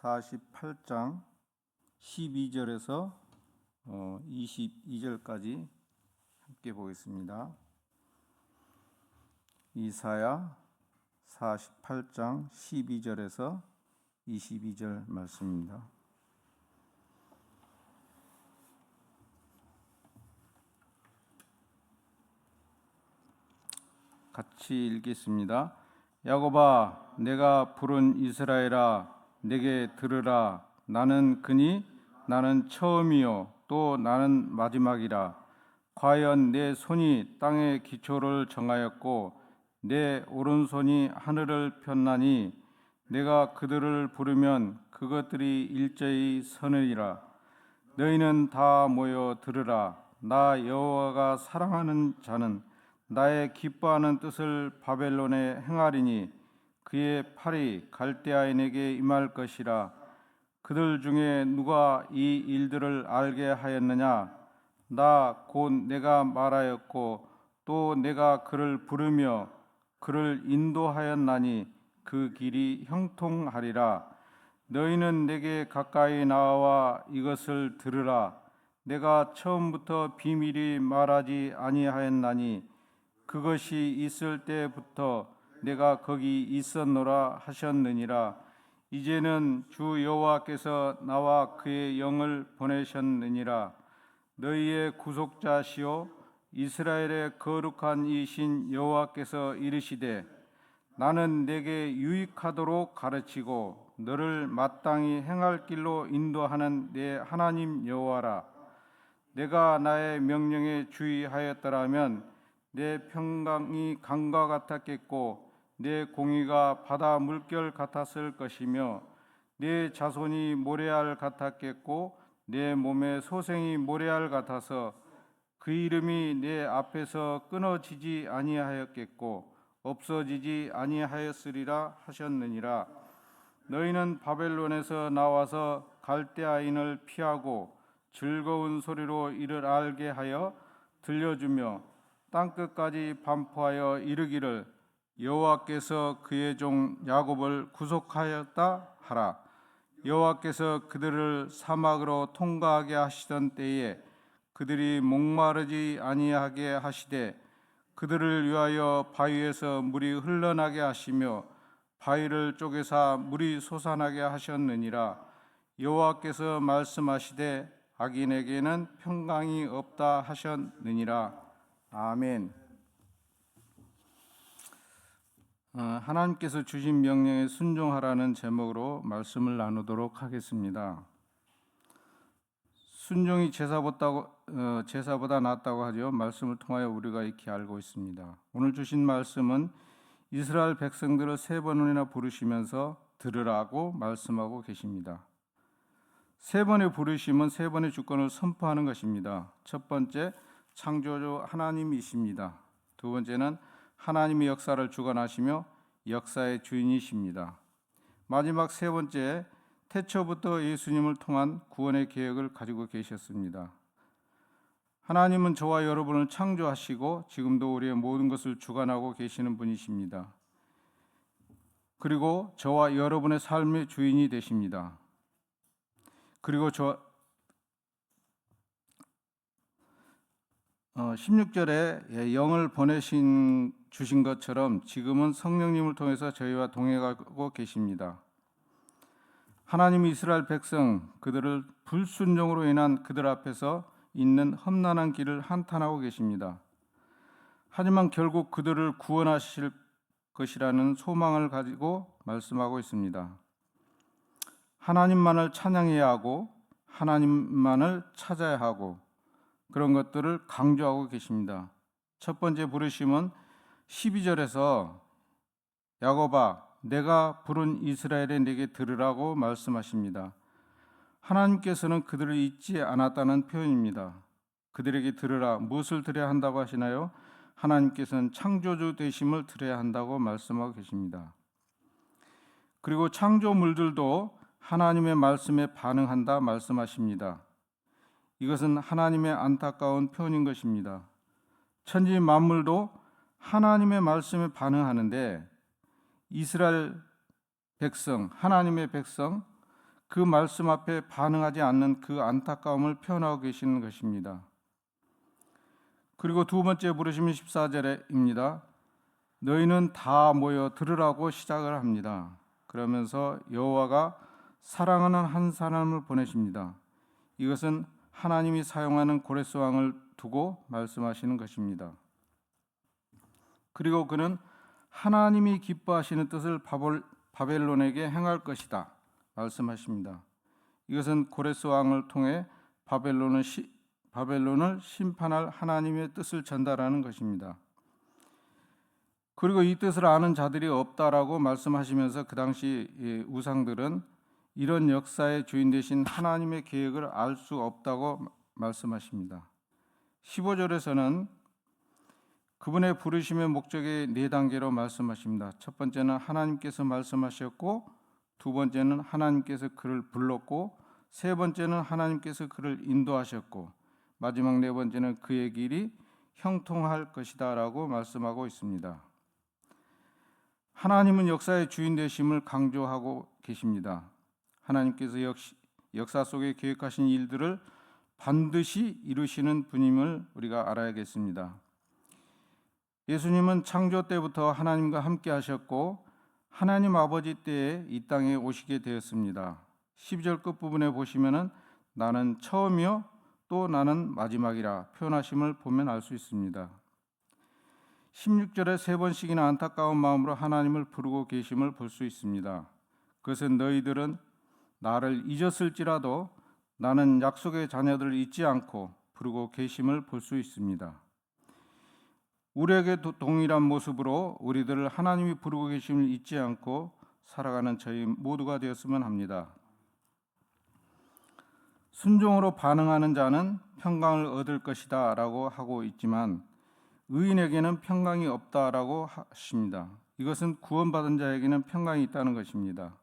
48장 12절에서 어, 22절까지 함께 보겠습니다. 이사야 48장 12절에서 22절 말씀입니다. 같이 읽겠습니다. 야곱아 내가 부른 이스라엘아 내게 들으라. 나는 그니 나는 처음이요. 또 나는 마지막이라. 과연 내 손이 땅의 기초를 정하였고 내 오른손이 하늘을 폈나니 내가 그들을 부르면 그것들이 일제히 서느니라. 너희는 다 모여 들으라. 나 여호와가 사랑하는 자는 나의 기뻐하는 뜻을 바벨론에 행하리니 그의 팔이 갈대아인에게 임할 것이라 그들 중에 누가 이 일들을 알게 하였느냐? 나 곧 내가 말하였고 또 내가 그를 부르며 그를 인도하였나니 그 길이 형통하리라. 너희는 내게 가까이 나와 이것을 들으라. 내가 처음부터 비밀이 말하지 아니하였나니 그것이 있을 때부터 내가 거기 있었노라 하셨느니라. 이제는 주 여호와께서 나와 그의 영을 보내셨느니라. 너희의 구속자시요 이스라엘의 거룩한 이신 여호와께서 이르시되 나는 내게 유익하도록 가르치고 너를 마땅히 행할 길로 인도하는 내 하나님 여호와라. 내가 나의 명령에 주의하였더라면 내 평강이 강과 같았겠고 내 공의가 바다 물결 같았을 것이며 내 자손이 모래알 같았겠고 내 몸의 소생이 모래알 같아서 그 이름이 내 앞에서 끊어지지 아니하였겠고 없어지지 아니하였으리라 하셨느니라. 너희는 바벨론에서 나와서 갈대아인을 피하고 즐거운 소리로 이를 알게 하여 들려주며 땅 끝까지 반포하여 이르기를 여호와께서 그의 종 야곱을 구속하였다 하라. 여호와께서 그들을 사막으로 통과하게 하시던 때에 그들이 목마르지 아니하게 하시되 그들을 위하여 바위에서 물이 흘러나게 하시며 바위를 쪼개사 물이 솟아나게 하셨느니라. 여호와께서 말씀하시되 악인에게는 평강이 없다 하셨느니라. 아멘. 어, 하나님께서 주신 명령에 순종하라는 제목으로 말씀을 나누도록 하겠습니다. 순종이 제사보다, 어, 제사보다 낫다고 하죠. 말씀을 통하여 우리가 익히 알고 있습니다. 오늘 주신 말씀은 이스라엘 백성들을 세 번이나 부르시면서 들으라고 말씀하고 계십니다. 세 번의 부르심은 세 번의 주권을 선포하는 것입니다. 첫 번째, 창조주 하나님이십니다. 두 번째는 하나님의 역사를 주관하시며 역사의 주인이십니다. 마지막 세 번째, 태초부터 예수님을 통한 구원의 계획을 가지고 계셨습니다. 하나님은 저와 여러분을 창조하시고 지금도 우리의 모든 것을 주관하고 계시는 분이십니다. 그리고 저와 여러분의 삶의 주인이 되십니다. 그리고 저 어, 16절에 영을 보내신 주신 것처럼 지금은 성령님을 통해서 저희와 동행하고 계십니다. 하나님 이스라엘 백성 그들을 불순종으로 인한 그들 앞에서 있는 험난한 길을 한탄하고 계십니다. 하지만 결국 그들을 구원하실 것이라는 소망을 가지고 말씀하고 있습니다. 하나님만을 찬양해야 하고 하나님만을 찾아야 하고 그런 것들을 강조하고 계십니다. 첫 번째 부르심은 12절에서 야곱아 내가 부른 이스라엘에 내게 들으라고 말씀하십니다. 하나님께서는 그들을 잊지 않았다는 표현입니다. 그들에게 들으라 무엇을 들어야 한다고 하시나요? 하나님께서는 창조주 되심을 들어야 한다고 말씀하고 계십니다. 그리고 창조물들도 하나님의 말씀에 반응한다 말씀하십니다. 이것은 하나님의 안타까운 표현인 것입니다. 천지 만물도 하나님의 말씀에 반응하는데 이스라엘 백성, 하나님의 백성, 그 말씀 앞에 반응하지 않는 그 안타까움을 표현하고 계시는 것입니다. 그리고 두 번째 부르심은 14절에입니다. 너희는 다 모여 들으라고 시작을 합니다. 그러면서 여호와가 사랑하는 한 사람을 보내십니다. 이것은 하나님이 사용하는 고레스 왕을 두고 말씀하시는 것입니다. 그리고 그는 하나님이 기뻐하시는 뜻을 바벨, 바벨론에게 행할 것이다 말씀하십니다. 이것은 고레스 왕을 통해 바벨론을 시, 바벨론을 심판할 하나님의 뜻을 전달하는 것입니다. 그리고 이 뜻을 아는 자들이 없다라고 말씀하시면서 그 당시 우상들은 이런 역사의 주인 되신 하나님의 계획을 알 수 없다고 말씀하십니다. 15절에서는 그분의 부르심의 목적의 네 단계로 말씀하십니다. 첫 번째는 하나님께서 말씀하셨고 두 번째는 하나님께서 그를 불렀고 세 번째는 하나님께서 그를 인도하셨고 마지막 네 번째는 그의 길이 형통할 것이다라고 말씀하고 있습니다. 하나님은 역사의 주인 되심을 강조하고 계십니다. 하나님께서 역시 역사 속에 계획하신 일들을 반드시 이루시는 분임을 우리가 알아야겠습니다. 예수님은 창조 때부터 하나님과 함께 하셨고 하나님 아버지 때에 이 땅에 오시게 되었습니다. 12절 끝부분에 보시면은 나는 처음이요 또 나는 마지막이라 표현하심을 보면 알 수 있습니다. 16절에 세 번씩이나 안타까운 마음으로 하나님을 부르고 계심을 볼 수 있습니다. 그것은 너희들은 나를 잊었을지라도 나는 약속의 자녀들을 잊지 않고 부르고 계심을 볼 수 있습니다. 우리에게 동일한 모습으로 우리들을 하나님이 부르고 계심을 잊지 않고 살아가는 저희 모두가 되었으면 합니다. 순종으로 반응하는 자는 평강을 얻을 것이다라고 하고 있지만 의인에게는 평강이 없다라고 하십니다. 이것은 구원받은 자에게는 평강이 있다는 것입니다.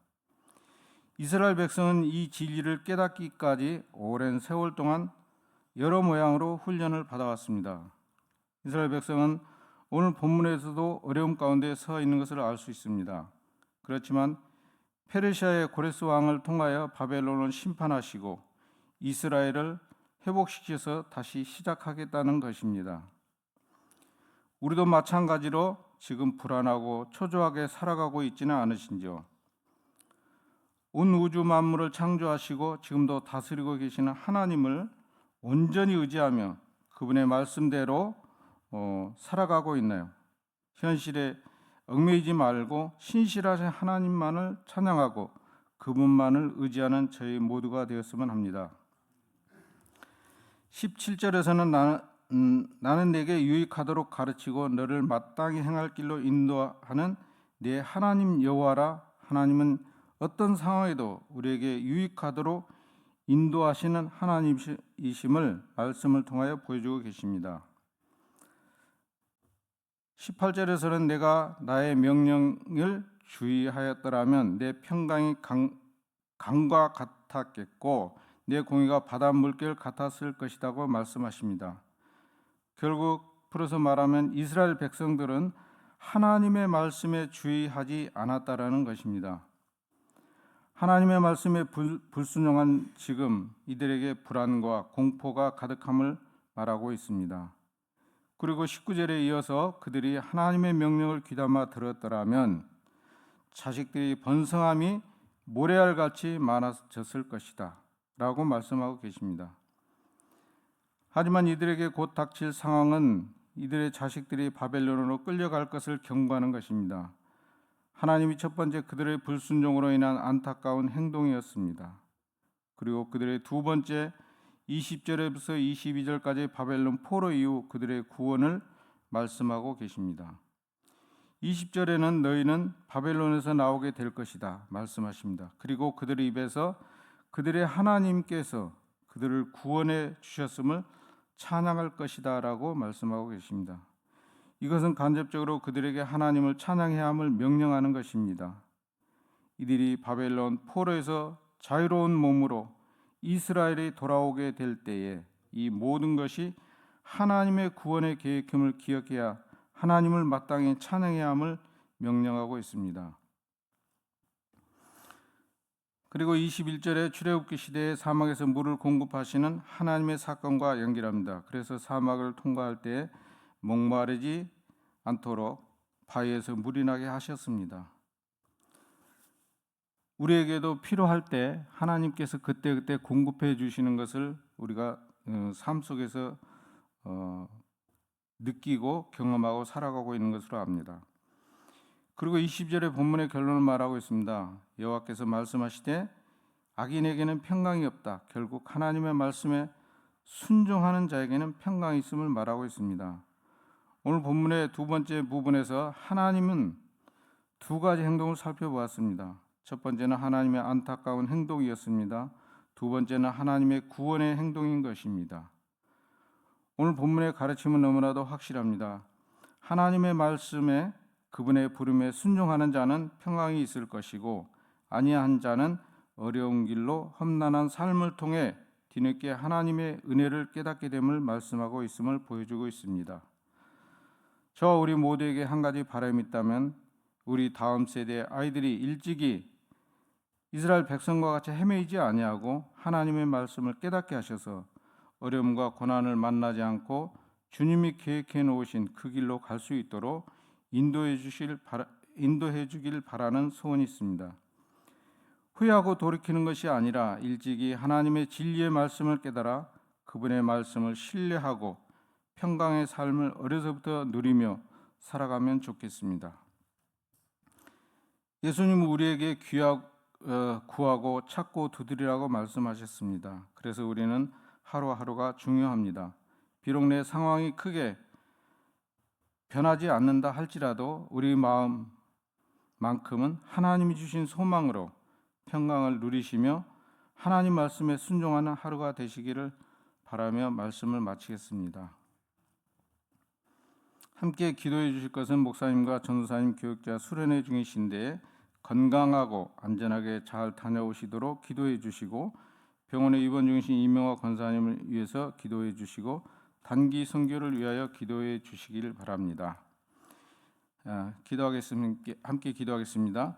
이스라엘 백성은 이 진리를 깨닫기까지 오랜 세월 동안 여러 모양으로 훈련을 받아왔습니다. 이스라엘 백성은 오늘 본문에서도 어려움 가운데 서 있는 것을 알 수 있습니다. 그렇지만 페르시아의 고레스 왕을 통하여 바벨론을 심판하시고 이스라엘을 회복시켜서 다시 시작하겠다는 것입니다. 우리도 마찬가지로 지금 불안하고 초조하게 살아가고 있지는 않으신지요? 온 우주 만물을 창조하시고 지금도 다스리고 계시는 하나님을 온전히 의지하며 그분의 말씀대로 어, 살아가고 있나요? 현실에 얽매이지 말고 신실하신 하나님만을 찬양하고 그분만을 의지하는 저희 모두가 되었으면 합니다. 17절에서는 나는, 음, 나는 내게 유익하도록 가르치고 너를 마땅히 행할 길로 인도하는 내 하나님 여호와라 하나님은 어떤 상황에도 우리에게 유익하도록 인도하시는 하나님이심을 말씀을 통하여 보여주고 계십니다. 18절에서는 내가 나의 명령을 주의하였더라면 내 평강이 강, 강과 같았겠고 내 공의가 바다 물결 같았을 것이라고 말씀하십니다. 결국 풀어서 말하면 이스라엘 백성들은 하나님의 말씀에 주의하지 않았다라는 것입니다. 하나님의 말씀에 불, 불순종한 지금 이들에게 불안과 공포가 가득함을 말하고 있습니다. 그리고 19절에 이어서 그들이 하나님의 명령을 귀담아 들었더라면 자식들이 번성함이 모래알 같이 많아졌을 것이다. 라고 말씀하고 계십니다. 하지만 이들에게 곧 닥칠 상황은 이들의 자식들이 바벨론으로 끌려갈 것을 경고하는 것입니다. 하나님이 첫 번째 그들의 불순종으로 인한 안타까운 행동이었습니다. 그리고 그들의 두 번째 20절에서 22절까지 바벨론 포로 이후 그들의 구원을 말씀하고 계십니다. 20절에는 너희는 바벨론에서 나오게 될 것이다 말씀하십니다. 그리고 그들의 입에서 그들의 하나님께서 그들을 구원해 주셨음을 찬양할 것이다라고 말씀하고 계십니다. 이것은 간접적으로 그들에게 하나님을 찬양해야 함을 명령하는 것입니다. 이들이 바벨론 포로에서 자유로운 몸으로 이스라엘이 돌아오게 될 때에 이 모든 것이 하나님의 구원의 계획임을 기억해야 하나님을 마땅히 찬양해야 함을 명령하고 있습니다. 그리고 21절에 출애굽기 시대에 사막에서 물을 공급하시는 하나님의 사건과 연결합니다. 그래서 사막을 통과할 때 목마르지 않도록 바위에서 물이 나게 하셨습니다. 우리에게도 필요할 때 하나님께서 그때그때 공급해 주시는 것을 우리가 어, 삶 속에서 어, 느끼고 경험하고 살아가고 있는 것으로 압니다. 그리고 20절의 본문의 결론을 말하고 있습니다. 여호와께서 말씀하시되 악인에게는 평강이 없다. 결국 하나님의 말씀에 순종하는 자에게는 평강이 있음을 말하고 있습니다. 오늘 본문의 두 번째 부분에서 하나님은 두 가지 행동을 살펴보았습니다. 첫 번째는 하나님의 안타까운 행동이었습니다. 두 번째는 하나님의 구원의 행동인 것입니다. 오늘 본문의 가르침은 너무나도 확실합니다. 하나님의 말씀에 그분의 부름에 순종하는 자는 평강이 있을 것이고 아니한 자는 어려운 길로 험난한 삶을 통해 뒤늦게 하나님의 은혜를 깨닫게 됨을 말씀하고 있음을 보여주고 있습니다. 저 우리 모두에게 한 가지 바람이 있다면 우리 다음 세대 아이들이 일찍이 이스라엘 백성과 같이 헤매이지 아니하고 하나님의 말씀을 깨닫게 하셔서 어려움과 고난을 만나지 않고 주님이 계획해 놓으신 그 길로 갈 수 있도록 인도해 주실 바라, 인도해 주길 바라는 소원이 있습니다. 후회하고 돌이키는 것이 아니라 일찍이 하나님의 진리의 말씀을 깨달아 그분의 말씀을 신뢰하고 평강의 삶을 어려서부터 누리며 살아가면 좋겠습니다. 예수님은 우리에게 귀하고 어, 구하고 찾고 두드리라고 말씀하셨습니다. 그래서 우리는 하루하루가 중요합니다. 비록 내 상황이 크게 변하지 않는다 할지라도 우리 마음만큼은 하나님이 주신 소망으로 평강을 누리시며 하나님 말씀에 순종하는 하루가 되시기를 바라며 말씀을 마치겠습니다. 함께 기도해 주실 것은 목사님과 전도사님 교육자 수련회 중이신데 건강하고 안전하게 잘 다녀오시도록 기도해 주시고 병원에 입원 중이신 이명화 권사님을 위해서 기도해 주시고 단기 선교를 위하여 기도해 주시기를 바랍니다. 아, 기도하겠습니다. 함께 기도하겠습니다.